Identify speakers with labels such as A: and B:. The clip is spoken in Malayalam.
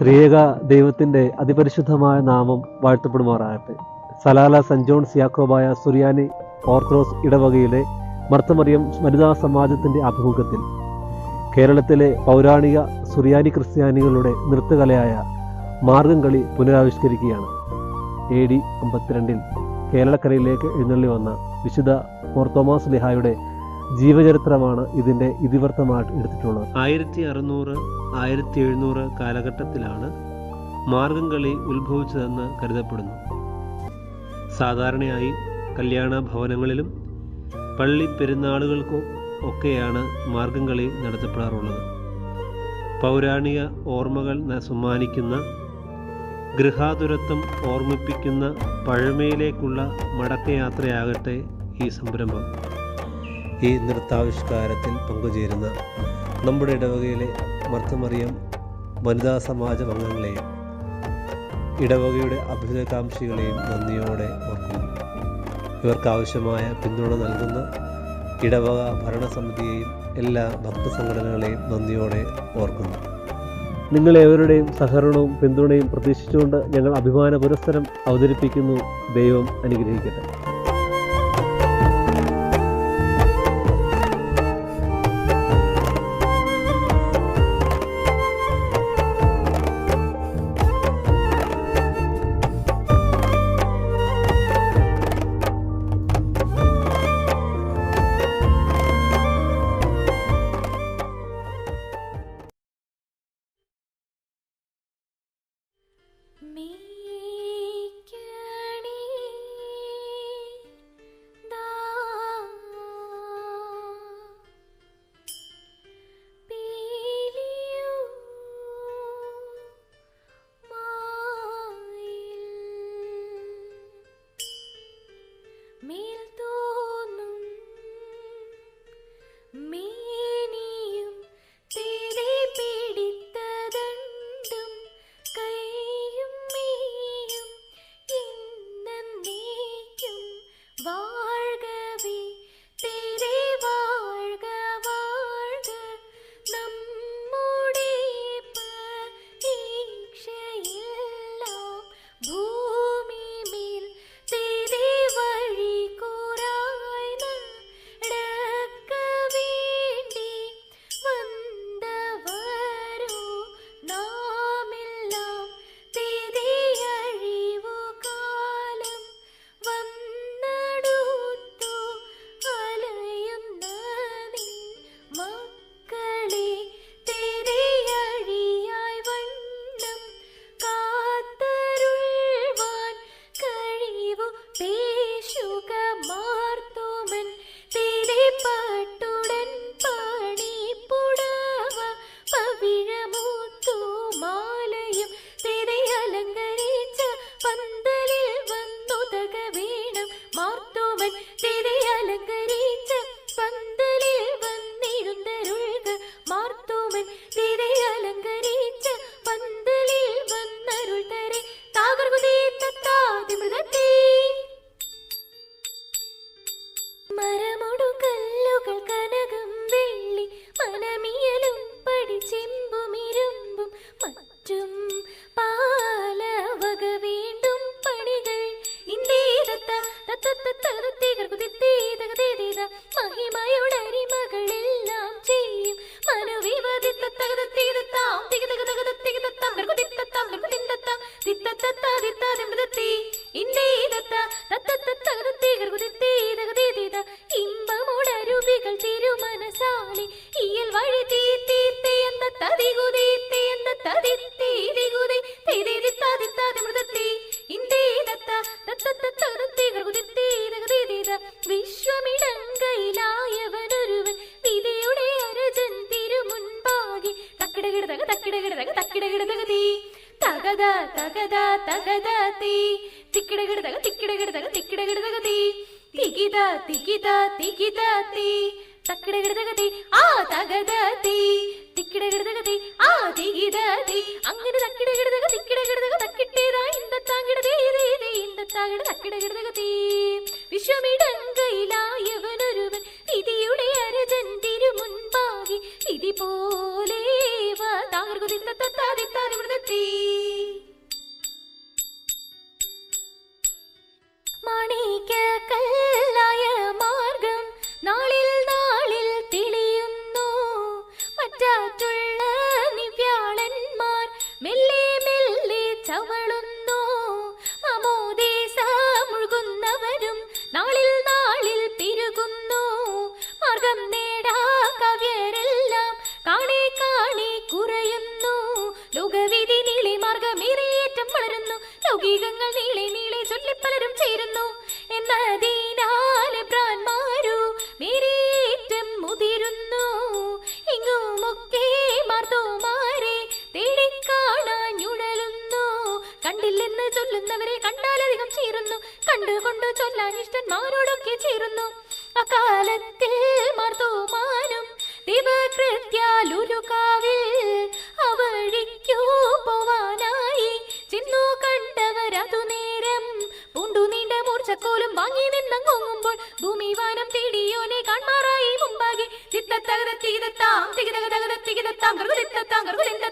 A: ത്രിയേക ദൈവത്തിന്റെ അതിപരിശുദ്ധമായ നാമം വാഴ്ത്തപ്പെടുമാറാകട്ടെ. Salalah Saint John's Yakobaya Suriyani Orthodox ഇടവകയിലെ മർത്തമറിയം വനിതാ സമാജത്തിന്റെ ആഭിമുഖ്യത്തിൽ കേരളത്തിലെ പൗരാണിക സുറിയാനി ക്രിസ്ത്യാനികളുടെ നൃത്തകലയായ മാർഗം കളി പുനരാവിഷ്കരിക്കുകയാണ്. എ ഡി അമ്പത്തിരണ്ടിൽ കേരളക്കരയിലേക്ക് എഴുന്നള്ളി വന്ന വിശുദ്ധ ഓർത്തോമാസ് ലിഹായുടെ ജീവചരിത്രമാണ് ഇതിന്റെ ഇതിവൃത്തമായിട്ട് എടുത്തിട്ടുള്ളത്. ആയിരത്തി അറുന്നൂറ് ആയിരത്തി എഴുന്നൂറ് കാലഘട്ടത്തിലാണ് മാർഗം കളി ഉത്ഭവിച്ചതെന്ന് കരുതപ്പെടുന്നു. സാധാരണയായി കല്യാണ ഭവനങ്ങളിലും പള്ളി പെരുന്നാളുകൾക്കും ഒക്കെയാണ് മാർഗം കളി നടത്തപ്പെടാറുള്ളത്. പൗരാണിക ഓർമ്മകൾ സമ്മാനിക്കുന്ന ഗൃഹാതുരത്വം ഓർമ്മിപ്പിക്കുന്ന പഴമയിലേക്കുള്ള മടക്കയാത്രയാകട്ടെ ഈ സംരംഭം. ഈ നൃത്താവിഷ്കാരത്തിൽ പങ്കുചേരുന്ന നമ്മുടെ ഇടവകയിലെ മർത്തമറിയം വനിതാ സമാജം അംഗങ്ങളെയും ഇടവകയുടെ അഭ്യുതകാംക്ഷികളെയും നന്ദിയോടെ ഓർക്കുന്നു. ഇവർക്കാവശ്യമായ പിന്തുണ നൽകുന്ന ഇടവക ഭരണസമിതിയെയും എല്ലാ ഭക്തസംഘടനകളെയും നന്ദിയോടെ ഓർക്കുന്നു. നിങ്ങളേവരുടെയും സഹകരണവും പിന്തുണയും പ്രതീക്ഷിച്ചുകൊണ്ട് ഞങ്ങൾ അഭിമാന പുരസ്സരം അവതരിപ്പിക്കുന്നു. ദൈവം അനുഗ്രഹിക്കട്ടെ.
B: Me? തകത തകത തകത തീ. തിക്കിടകിടതക തിക്കിടകിടതക തിക്കിടകിടതകതീ തികിത തികിത തികിത തീ. തക്കിടകിടതകതീ ആ തകത തീ. തിക്കിടകിടതകതീ ആ തികിത തീ. അങ്ങനെ തക്കിടകിടതക തിക്കിടകിടതക തക്കിട്ടേതാ ഇന്തത്താങ്കിടതേ തക്കിടകിടതക തീ. വിശ്വമിടങ്കയിലായവനൊരുവൻ വന്നതിനാല് പ്രാന്മാരു മേരേറ്റം മുതിരുന്നു. ഇങ്ങുമൊക്കെ മാർത്തോമാരെ തേടിക്കാണാഞ്ഞുഴലുന്നു. കണ്ടില്ലെന്ന് ചൊല്ലുന്നവരെ കണ്ടാലധികം ചേരുന്നു. കണ്ടുകൊണ്ട് ചൊല്ലാൻ ഇഷ്ടന്മാരോടൊക്കെ ചേരുന്നു. അക്കാലത്തിൽ മാർത്തോമാനും ദിവകൃത്യാലൊരു കാവിൽ അവഴിക്കു പോവാനായി ഭൂമി വാനം തേടിയോനെ കാൺമാറായി മുമ്പാകെ. ചിത്തത്തകത തികിതത്താം തികിതക തകത തികിതത്താം കറുകുതിത്തത്താം കറുകുതിന്ത